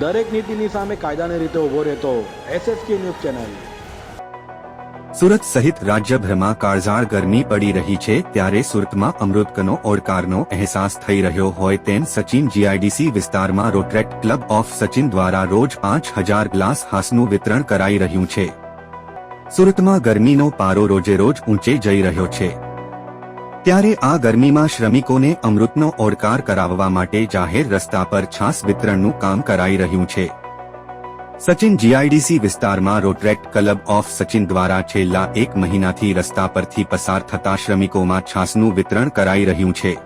દરેક નીતિની સામે કાયદાની રીતે ઊભો રહેતો એસએસકે ન્યૂઝ ચેનલ. સુરત સહિત રાજ્યભરમાં કાળઝાળ ગરમી પડી રહી છે ત્યારે સુરતમાં અમૃતકનો ઓડકારનો અહેસાસ થઈ રહ્યો હોય તેમ સચિન જીઆઈડીસી વિસ્તારમાં રોટ્રેક્ટ ક્લબ ઓફ સચિન દ્વારા રોજ પાંચ હજાર ગ્લાસ હાસનું વિતરણ કરાઈ રહ્યું છે. સુરતમાં ગરમીનો પારો રોજે રોજ ઊંચે જઈ રહ્યો છે. ત્યારે આ ગરમીમાં શ્રમિકોને અમૃતનો ઓડકાર કરાવવા માટે જાહેર રસ્તા પર છાસ વિતરણનું કામ કરાઈ રહ્યું છે. સચિન જીઆઈડીસી વિસ્તારમાં રોટ્રેક્ટ ક્લબ ઓફ સચિન દ્વારા છેલ્લા એક મહિનાથી રસ્તા પરથી પસાર થતા શ્રમિકોમાં છાસનું વિતરણ કરાઈ રહ્યું છે.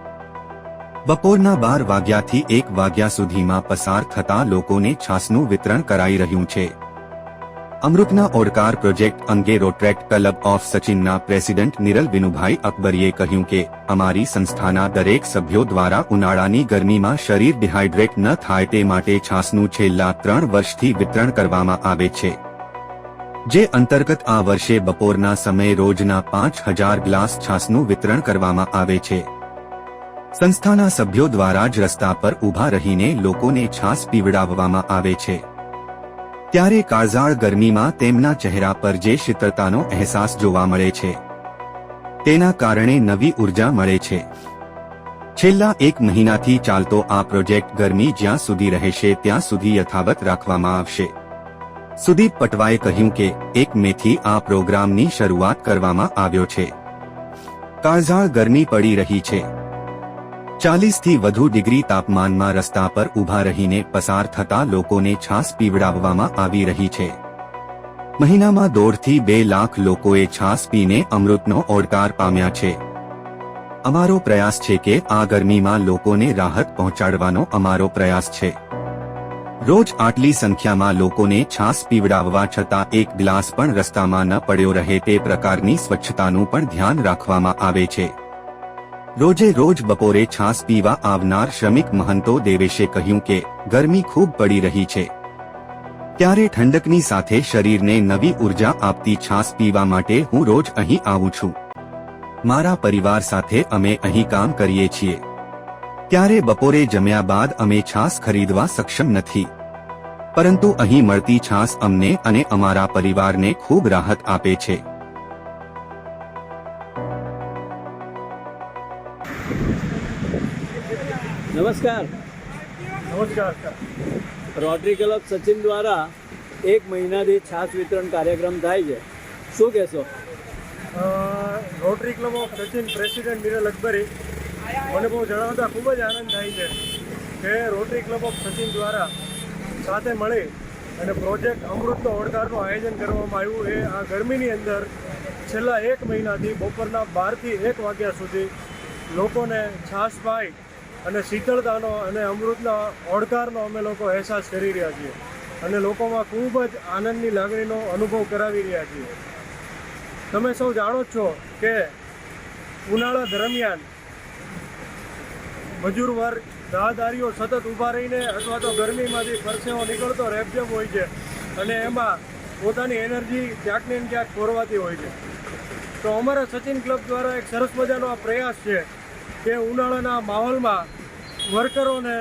બપોરના બાર વાગ્યાથી એક વાગ્યા સુધીમાં પસાર થતા લોકોને છાસનું વિતરણ કરાઈ રહ્યું છે. અમૃતના ઓડકાર પ્રોજેક્ટ અંગે રોટ્રેક્ટ ક્લબ ઓફ સચિનના પ્રેસિડેન્ટ નિરલ વિનુભાઈ અકબરીએ કહ્યું કે, અમારી સંસ્થાના દરેક સભ્યો દ્વારા ઉનાળાની ગરમીમાં શરીર ડિહાઇડ્રેટ ન થાય તે માટે છાસનું છેલ્લા ત્રણ વર્ષથી વિતરણ કરવામાં આવે છે. જે અંતર્ગત આ વર્ષે બપોરના સમયે રોજના પાંચ હજાર ગ્લાસ છાસનું વિતરણ કરવામાં આવે છે. સંસ્થાના સભ્યો દ્વારા જ રસ્તા પર ઊભા રહીને લોકોને છાસ પીવડાવવામાં આવે છે. ત્યારે કાળઝાળ ગરમીમાં તેમના ચહેરા પર જે શીતળતાનો અહેસાસ જોવા મળે છે, તેના કારણે નવી ઊર્જા મળે છે. છેલ્લા એક મહિનાથી ચાલતો આ પ્રોજેક્ટ ગરમી જ્યાં સુધી રહેશે ત્યાં સુધી યથાવત રાખવામાં આવશે. સુદીપ પટવાએ કહ્યું કે, એક મેથી આ પ્રોગ્રામની શરૂઆત કરવામાં આવ્યો છે. કાળઝાળ ગરમી પડી રહી છે. ચાલીસથી વધુ ડિગ્રી તાપમાનમાં રસ્તા પર ઊભા રહીને પસાર થતા લોકોને છાસ પીવડાવવામાં આવી રહી છે. મહિનામાં દોઢથી બે લાખ લોકોએ છાસ પીને અમૃતનો ઓડકાર પામ્યા છે. અમારો પ્રયાસ છે કે આ ગરમીમાં લોકોને રાહત પહોંચાડવાનો અમારો પ્રયાસ છે. રોજ આટલી સંખ્યામાં લોકોને છાસ પીવડાવવા છતાં એક ગ્લાસ પણ રસ્તામાં ન પડ્યો રહે તે પ્રકારની સ્વચ્છતાનું પણ ધ્યાન રાખવામાં આવે છે. રોજે રોજ બપોરે છાસ પીવા આવનાર શ્રમિક મહંતો દેવેશે કહ્યું કે, ગરમી ખૂબ પડી રહી છે. ત્યારે ઠંડકની સાથે શરીરને નવી ઊર્જા આપતી છાસ પીવા માટે હું રોજ અહીં આવું છું. મારા પરિવાર સાથે અમે અહીં કામ કરીએ છીએ. ત્યારે બપોરે જમ્યા બાદ અમે છાસ ખરીદવા સક્ષમ નથી. પરંતુ અહીં મળતી છાસ અમને અને અમારા પરિવારને ખૂબ રાહત આપે છે. નમસ્કાર. નમસ્કાર. રોટરી ક્લબ સચિન દ્વારા એક મહિનાથી છાસ વિતરણ કાર્યક્રમ થાય છે. શું કહેશો? Rotary club of Sachin president Miral Akbari મને બહુ જણાવતા ખૂબ જ આનંદ થાય છે કે રોટરી ક્લબ ઓફ સચિન દ્વારા સાથે મળી અને પ્રોજેક્ટ અમૃતનો ઓડકારનું આયોજન કરવામાં આવ્યું. એ આ ગરમીની અંદર છેલ્લા એક મહિનાથી બપોરના બારથી એક વાગ્યા સુધી લોકોને છાશ પાઈ અને શીતળતાનો અને અમૃતના ઓડકારનો અમે લોકો અહેસાસ કરી રહ્યા છીએ અને લોકોમાં ખૂબ જ આનંદની લાગણીનો અનુભવ કરાવી રહ્યા છીએ. તમે સૌ જાણો છો કે ઉનાળા દરમિયાન મજૂર વર્ગ રાહદારીઓ સતત ઊભા રહીને અથવા તો ગરમીમાંથી પરસેવો નીકળતો રેપઝેપ હોય છે અને એમાં પોતાની એનર્જી ક્યાંક ને ક્યાંક ખોરવાતી હોય છે. તો અમારા સચિન ક્લબ દ્વારા એક સરસ મજાનો આ પ્રયાસ છે કે ઉનાળાના માહોલમાં વર્કરોને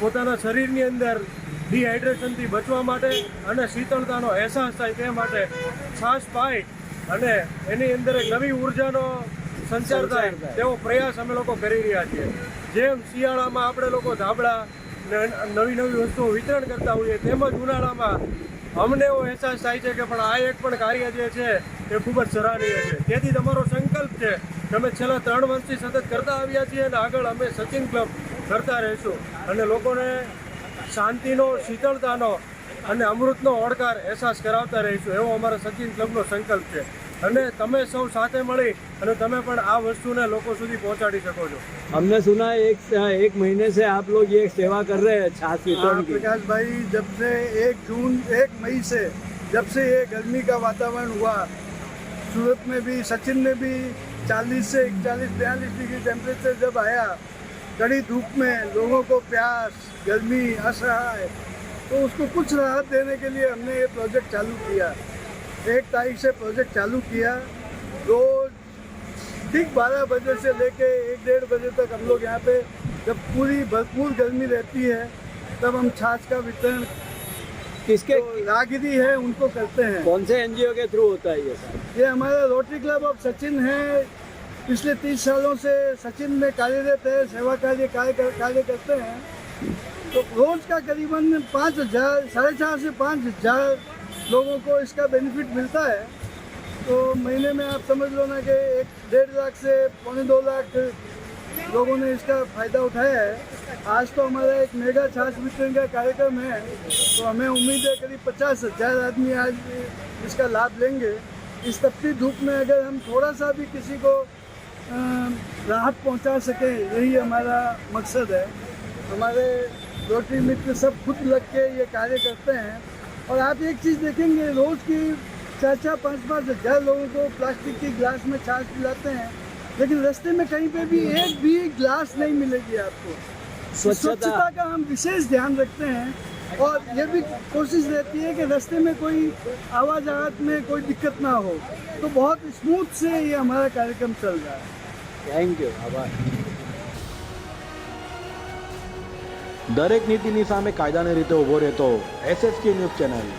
પોતાના શરીરની અંદર ડિહાઇડ્રેશનથી બચવા માટે અને શીતળતાનો અહેસાસ થાય તે માટે છાશ પાઈ અને એની અંદર એક નવી ઉર્જાનો સંચાર થાય. તેવો પ્રયાસ અમે લોકો કરી રહ્યા છીએ જેમ શિયાળામાં આપણે લોકો ધાબળા ને નવી નવી વસ્તુઓ વિતરણ કરતા હોઈએ તેમજ ઉનાળામાં અમને એવો અહેસાસ થાય છે કે પણ આ એક પણ કાર્ય જે છે એ ખૂબ જ સરાહનીય છે તેથી તમારો સંકલ્પ છે કે અમે છેલ્લા ત્રણ વર્ષથી સતત કરતા આવ્યા છીએ અને આગળ અમે સચિન ક્લબ કરતા રહીશું અને લોકોને શાંતિનો શીતળતાનો અને અમૃતનો ઓડકાર અહેસાસ કરાવતા રહીશું એવો અમારા સચિન ક્લબનો સંકલ્પ છે અને તમે સૌ સાથે મળી અને તમે પણ આ વસ્તુને લોકો સુધી પહોંચાડી શકો છો हमने सुना है एक एक महीने से आप लोग ये सेवा कर रहे हैं छाछ हाँ वितरण की प्रकाश भाई जब से एक जून एक मई से जब से ये गर्मी का वातावरण हुआ सूरत में भी सचिन में भी 40 से इकतालीस, बयालीस डिग्री टेम्परेचर जब आया कड़ी धूप में लोगों को प्यास, गर्मी असहाय तो उसको कुछ राहत देने के लिए हमने ये प्रोजेक्ट चालू किया। एक तारीख से प्रोजेक्ट चालू किया। रोज ठीक बारह बजे से लेके एक डेढ़ बजे तक हम लोग यहाँ पे जब पूरी भरपूर गर्मी रहती है, तब हम छाछ का वितरण किसके? जो राहगीरी है उनको करते हैं। कौन से एनजीओ के थ्रू होता है ये सब? ये हमारा रोटरी क्लब ऑफ़ सचिन है। पिछले तीस सालों से सचिन में कार्यरत है सेवा कार्य कार्य कर- कार्य करते हैं। तो रोज का करीबन पाँच हज़ार साढ़े चार से पाँच हज़ार लोगों को इसका बेनिफिट मिलता है। तो महीने में आप समझ लो ना कि एक डेढ़ लाख से पौने दो लाख लोगों ने इसका फ़ायदा उठाया है। आज तो हमारा एक मेगा छाछ वितरण का कार्यक्रम है। तो हमें उम्मीद है करीब पचास हज़ार आदमी आज इसका लाभ लेंगे। इस तपती धूप में अगर हम थोड़ा सा भी किसी को राहत पहुँचा सकें, यही हमारा मकसद है। हमारे रोटरी मित्र सब खुद लग के ये कार्य करते हैं। और आप एक चीज़ देखेंगे, रोज़ की चार चार पाँच पाँच हज़ार लोगों को प्लास्टिक की ग्लास में छाछ पिलाते हैं। लेकिन रास्ते में कहीं पे भी एक भी ग्लास नहीं मिलेगी आपको स्वच्छता स्वच्छता का हम विशेष ध्यान रखते हैं और ये भी कोशिश रहती है कि रास्ते में कोई आवाजात में कोई दिक्कत ना हो तो बहुत स्मूथ से ये हमारा कार्यक्रम चल रहा है થેન્ક યુ આભાર દરેક નીતિની સામે કાયદાની રીતે ઊભો રહેતો એસએસકે ન્યૂઝ ચેનલ